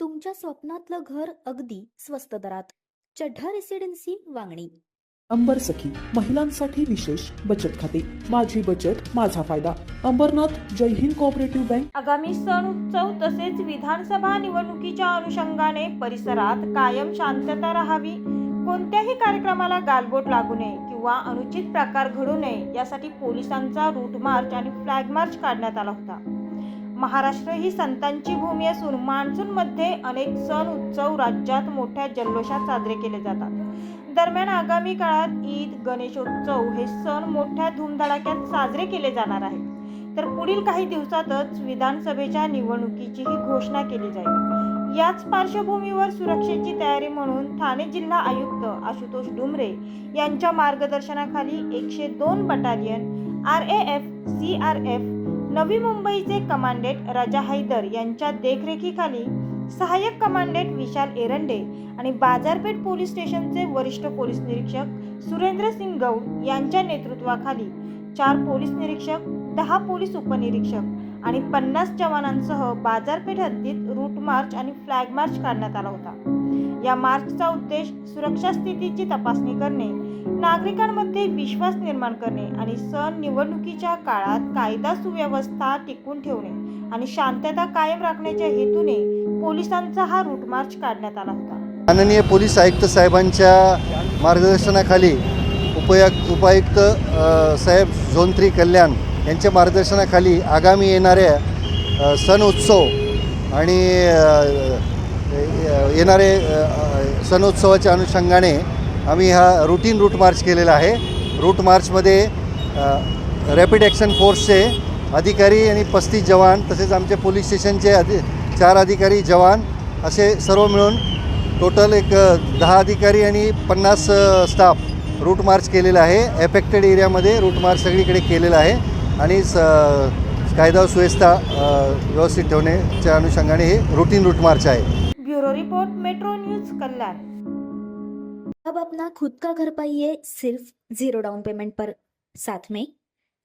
तुमच्या स्वप्नातलं घर अगदी स्वस्त दरात. चढ्ढा रेसिडेन्सी वांगणी. अंबर सखी महिलांसाठी विशेष बचत खाते. माझी बचत माझा फायदा. अंबरनाथ जय हिंद कोऑपरेटिव्ह बँक आगामी सण उत्सव तसेच विधानसभा निवडणुकीच्या अनुषंगाने परिसरात कायम शांतता राहावी. कोणत्याही कार्यक्रमाला गालबोट लागू नये. किंवा अनुचित प्रकार घडू नये यासाठी पोलिसांचा रूट मार्च आणि फ्लॅग मार्च काढण्यात आला होता. महाराष्ट्र ही संतांची भूमी असून मान्सूनमध्ये अनेक सण उत्सव राज्यात मोठ्या जल्लोषात साजरे केले जातात. दरम्यान आगामी काळात ईद गणेशोत्सव हे सण मोठ्या धूमधडाक्यात साजरे केले जाणार आहेत. तर पुढील काही दिवसातच विधानसभेच्या निवडणुकीचीही घोषणा केली जाईल. याच पार्श्वभूमीवर सुरक्षेची तयारी म्हणून ठाणे जिल्हा आयुक्त आशुतोष डुमरे यांच्या मार्गदर्शनाखाली एकशे दोन battalion R A F C R F नवी मुंबईचे कमांडेंट राजा हैदर यांच्या देखरेखीखाली सहाय्यक कमांडेंट विशाल एरंडे आणि बाजारपेठ पोलीस स्टेशनचे वरिष्ठ पोलीस निरीक्षक सुरेंद्र सिंग गौड यांच्या नेतृत्वाखाली चार पोलीस निरीक्षक दहा पोलीस उपनिरीक्षक आणि पन्नास जवानांसह बाजारपेठ हद्दीत रूट मार्च आणि फ्लॅग मार्च काढण्यात आला होता. या मार्चचा उद्देश सुरक्षा स्थितीची तपासणी करणे नागरिकांमध्ये विश्वास निर्माण करणे आणि सण निवडणुकीच्या काळात कायदा सुव्यवस्था टिकून ठेवणे आणि शांतता कायम राखण्याच्या हेतूने पोलिसांचा हा रूट मार्च काढण्यात आला होता. माननीय पोलीस आयुक्त साहेबांच्या मार्गदर्शनाखाली उपयुक्त उपायुक्त साहेब झोन थ्री कल्याण यांच्या मार्गदर्शनाखाली आगामी येणाऱ्या सण उत्सव आणि येणारे सण उत्सवाच्या अनुषंगाने आम्ही हा रुटीन रूट मार्च केलेला आहे. रूट मार्चमध्ये रॅपिड ॲक्शन फोर्सचे अधिकारी आणि पस्तीस जवान तसेच आमचे पोलीस स्टेशनचे अधि चार अधिकारी जवान असे सर्व मिळून टोटल एक दहा अधिकारी आणि पन्नास स्टाफ रूट मार्च केलेला आहे. एफेक्टेड एरियामध्ये रूट मार्च सगळीकडे केलेला आहे. आणि स कायदा सुव्यवस्था व्यवस्थित ठेवण्याच्या अनुषंगाने हे रुटीन रूट मार्च आहे. Bureau report metro news Kalyan. अब अपना खुद का घर पाइए सिर्फ जीरो डाउन पेमेंट पर। साथ में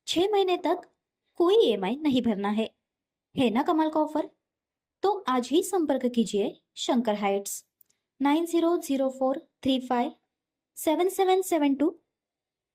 छह महीने तक कोई ईएमआई नहीं भरना है। है ना कमाल का ऑफर तो आज ही संपर्क कीजिए Shankar heights. Nine zero zero four three five seven seven seven two